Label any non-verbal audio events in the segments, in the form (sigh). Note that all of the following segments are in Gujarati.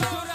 Don't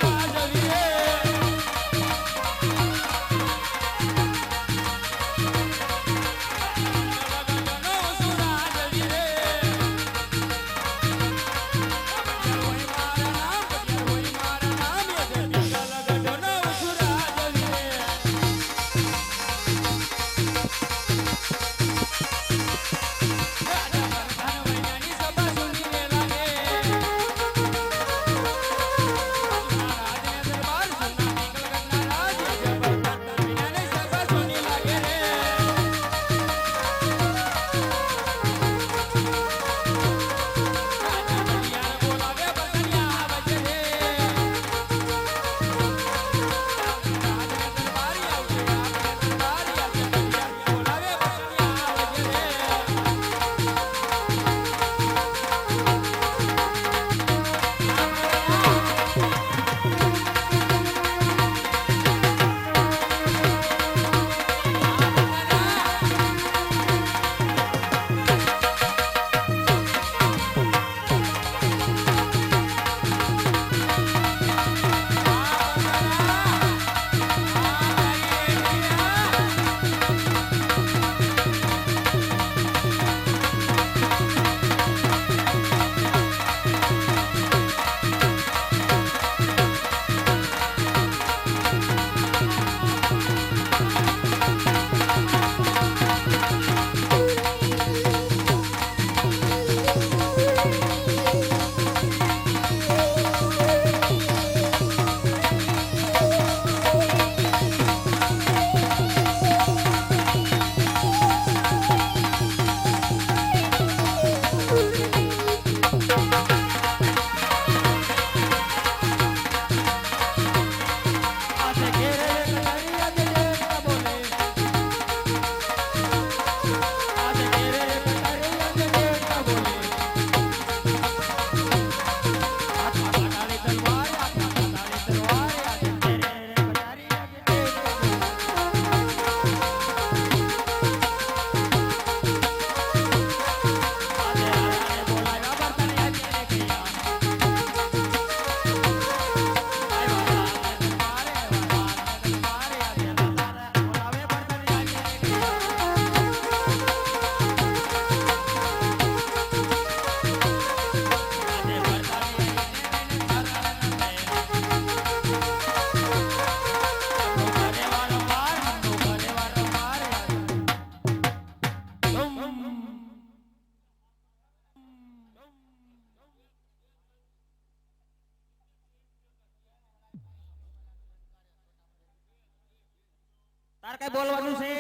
તાર કઈ બોલવાનું છે?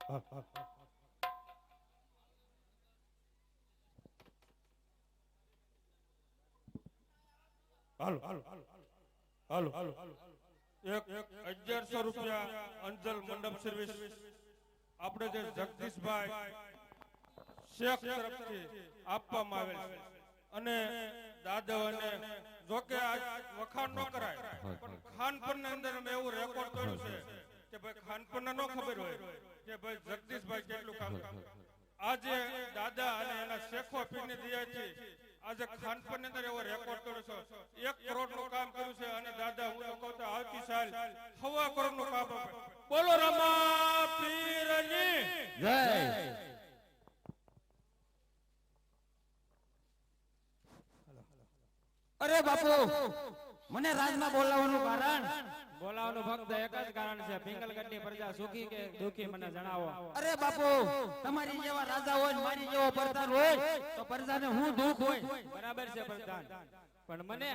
હાલો (laughs) હાલો હાલો હાલો એક અગિયારસો રૂપિયા અંજલ મંડપ સર્વિસ આપણે જે જગદીશભાઈ શેખ તરફથી આપવામાં આવેલ છે. અને દાદવ અને જો કે આજ વખાણ ન કરાય પણ ખાનપુરની અંદર મેં એવું રેકોર્ડ કર્યું છે કે ભાઈ ખાનપુર ને ન ખબર હોય કે ભાઈ જગદીશભાઈ કેટલું કામ આજે દાદા અને એના શેખો પીરની દિયાથી આજે ખાનપુરની અંદર એવો રેકોર્ડ કર્યો છે. એક કરોડનું કામ કર્યું છે અને દાદા હું તો કહું આવતી સાલ સવા કરોડનું કામ બોલો રમા પીરની. જય. અરે બાપુ મને રાજમાં બોલાવવાનું કારણ? બોલાવવાનું ફક્ત એક જ કારણ છે પિંગલગઢની પ્રજા સુખી કે દુખી મને જણાવો? અરે બાપુ તમારી જેવા રાજા હોય મારી જેવો પ્રધાન હોય તો પ્રજાને હું દુઃખ હોય? બરાબર છે પ્રધાન. પણ મને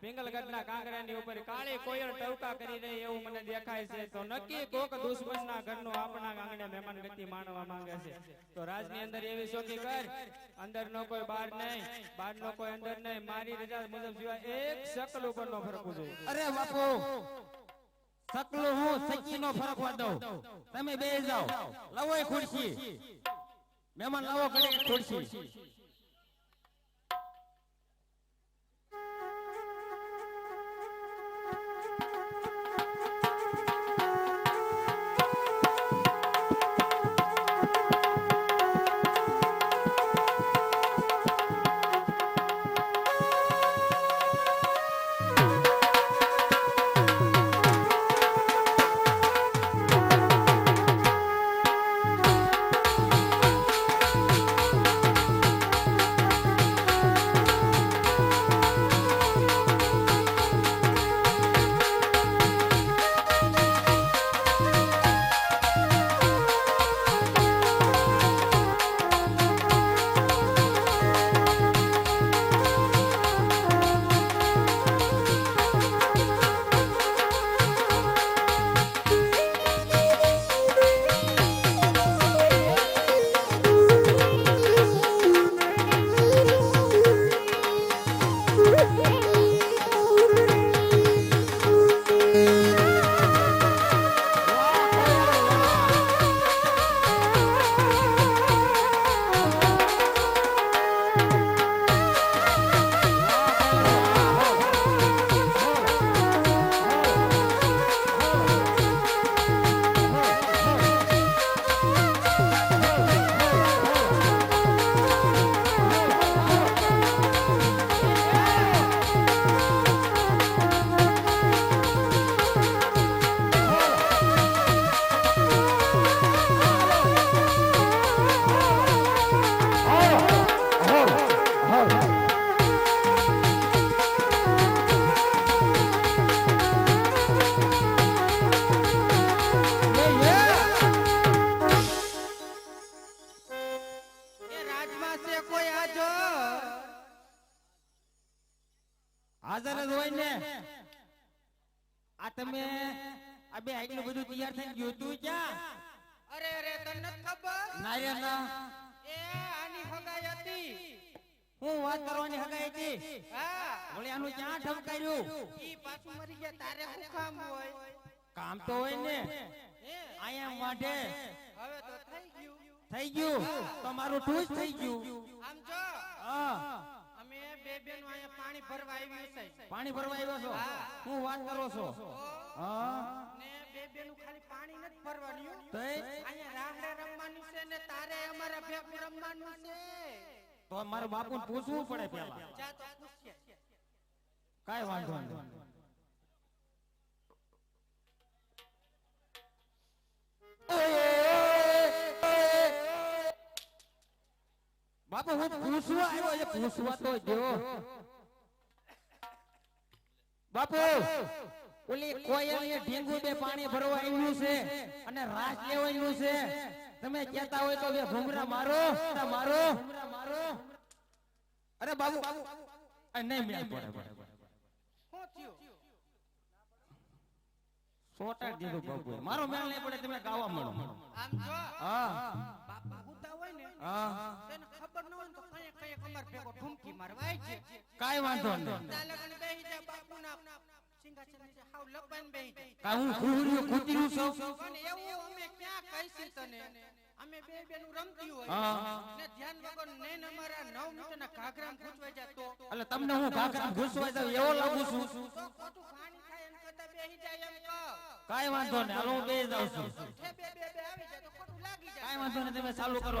પિંગલગઢના કાંકરાની ઉપર કાળી કોયલ ટવકા કરી રહી એવું મને દેખાય છે તો નક્કી કોક દુશ્મનના ઘરનું આપણા આંગણે મહેમાન ગતિ માણવા માંગે છે. તો રાજની અંદર એવી શોખી કર અંદર નો કોઈ બહાર નહીં બહાર નો કોઈ અંદર નહીં મારી રજા મુજબ સિવાય એક શકલ ઉપર નો ફરકું જોઈએ. અરે બાપુ સકલું હું સચી નો ફરક દઉં. તમે બે જાઓ. લવો ખુરશી. મહેમાન લાવો ઘડી ખુરશી. હું વાત કરવાની હગાઈ હતી. આનું ક્યાં ઠપકાર્યું ઈ પાછું મરી ગયા. તારે શું કામ હોય? કામ તો હોય ને. અહીંયા વાંઢે. હવે તો થઈ ગયું. થઈ ગયું. તો મારું ટૂસ થઈ ગયું. આમ જો. હા. અમે બે બેનો અહીંયા પાણી ભરવા આવ્યું છે. પાણી ભરવા આવ્યો છો? હું. વાત કરો છો? હા. ને બે બેનું ખાલી પાણી નથી ભરવાનું. હો. તો એ? અહીંયા રાહડે રમવાનું છે ને તારે અમારા ભેગું રમવાનું છે. તો મારે બાપુ પૂછવું પડે પેલા. કાઈ વાંધો નહીં. બાપુ, હું પૂછવા આવ્યો છે, પૂછવા તો જો બાપુ, ઓલી કોયલની ઢીંગુ બે પાણી ભરવા આવ્યું છે અને રાસ લેવાનું છે. તમે કહેતા હોય તો બે ભૂમરા મારો મારો મારો. અરે બાબુ નહીં મેળ પડે પડે. શું થયું? સોટા દીધું બાપુએ મારો મેળ નહીં પડે તમે ગાવા મળો. આમ જો. હા. બાપા હોય ને હા. તેને ખબર ન હોય તો કઈ કઈ અમાર ભેગો ઢૂમકી મારવાય છે. કાઈ વાંધો નહીં. તા લગન બેહી બાપુના. બેહી હું કુહર્યું કૂતર્યું છું? પણ એવું અમે ક્યાં કહીશું તને? અમે બે બેનું રમતી હોય. ને ધ્યાન વગર નૈન અમારા નવ મીટરના ઘાઘરામાં ઘૂંચવાઈ જાય તો? એટલે તમને હું ઘાઘરા ઘૂસવા જાવ એવો લાગુ છું? તો ખોટું ખાણી થાય એમ કરતા બેહી જાય એમ કહો. કાઈ વાંધો ને હાલો હું બે જાઉં છું. બે બે બે આવી જાય તો ખોટું લાગી જાય. કાઈ વાંધો ને તમે ચાલુ કરો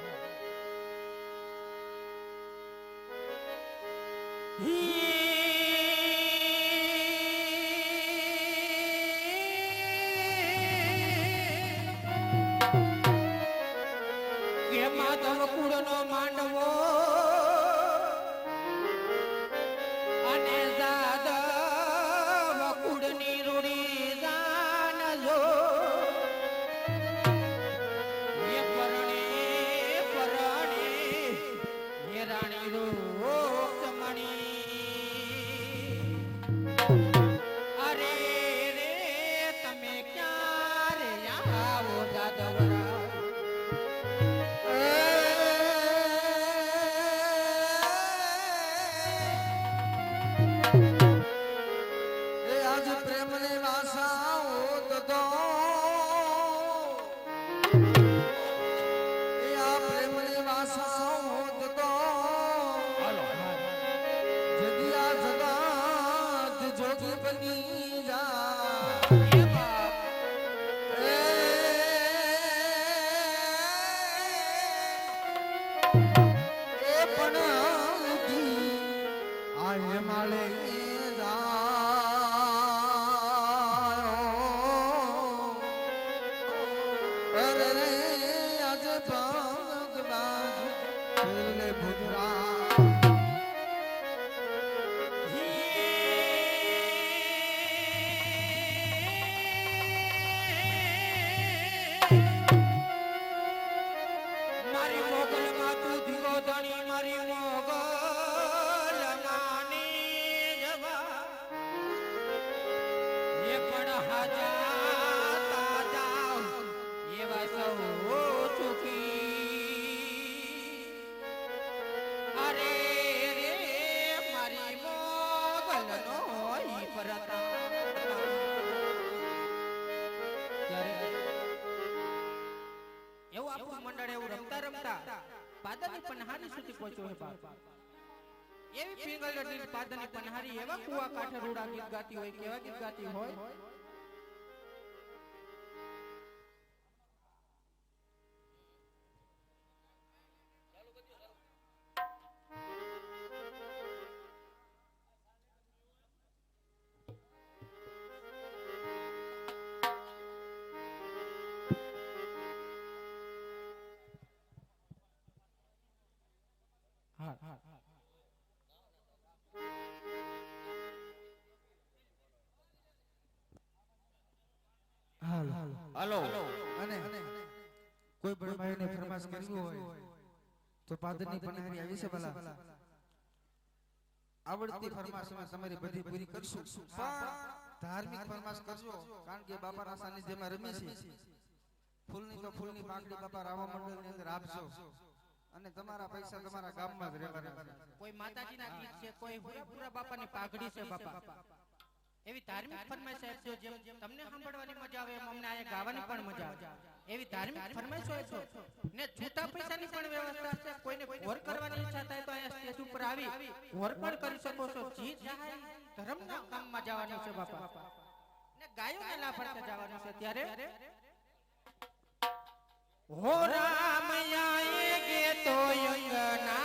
આ પાદાની પનહારી એવા કુવા કાંઠે રૂડા ગીત ગાતી હોય કેવા ગીત ગાતી હોય કોઈ પણ ભાઈને ફરમાશ કરવી હોય તો પાદરની પનારી આવી છે ભલા. આવડતી ફરમાશમાં તમારી બધી પૂરી કરશું. પણ ધાર્મિક ફરમાશ કરજો. કારણ કે બાપાના સાનિધ્યમાં રમી છે. ફૂલની તો ફૂલની પાંખડી બાપા રાવા મંડળની અંદર આપજો. અને તમારા પૈસા તમારા ગામમાં જ રહેવાના કોઈ માતાજીના ગીત છે કોઈ પૂરા બાપાની પાઘડી છે બાપા. એવી ધાર્મિક ફરમાઈશ આપજો જેમ તમને સાંભળવાની મજા આવે એમ અમને અહીંયા ગાવાની પણ મજા આવે. એવી ધાર્મિક ફરમાઈશ છો ને છૂટા પૈસાની પણ વ્યવસ્થા છે. કોઈને ઘોર કરવાની ઈચ્છા થાય તો અહીંયા સ્ટેજ ઉપર આવી ઘોર પણ કરી શકો છો. જી જાય ધર્મના કામમાં જવાનું છે બાપા. ને ગાયોને લાફડતા જવાનું છે ત્યારે. હો રામ આએગે તો અંગના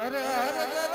અરે હર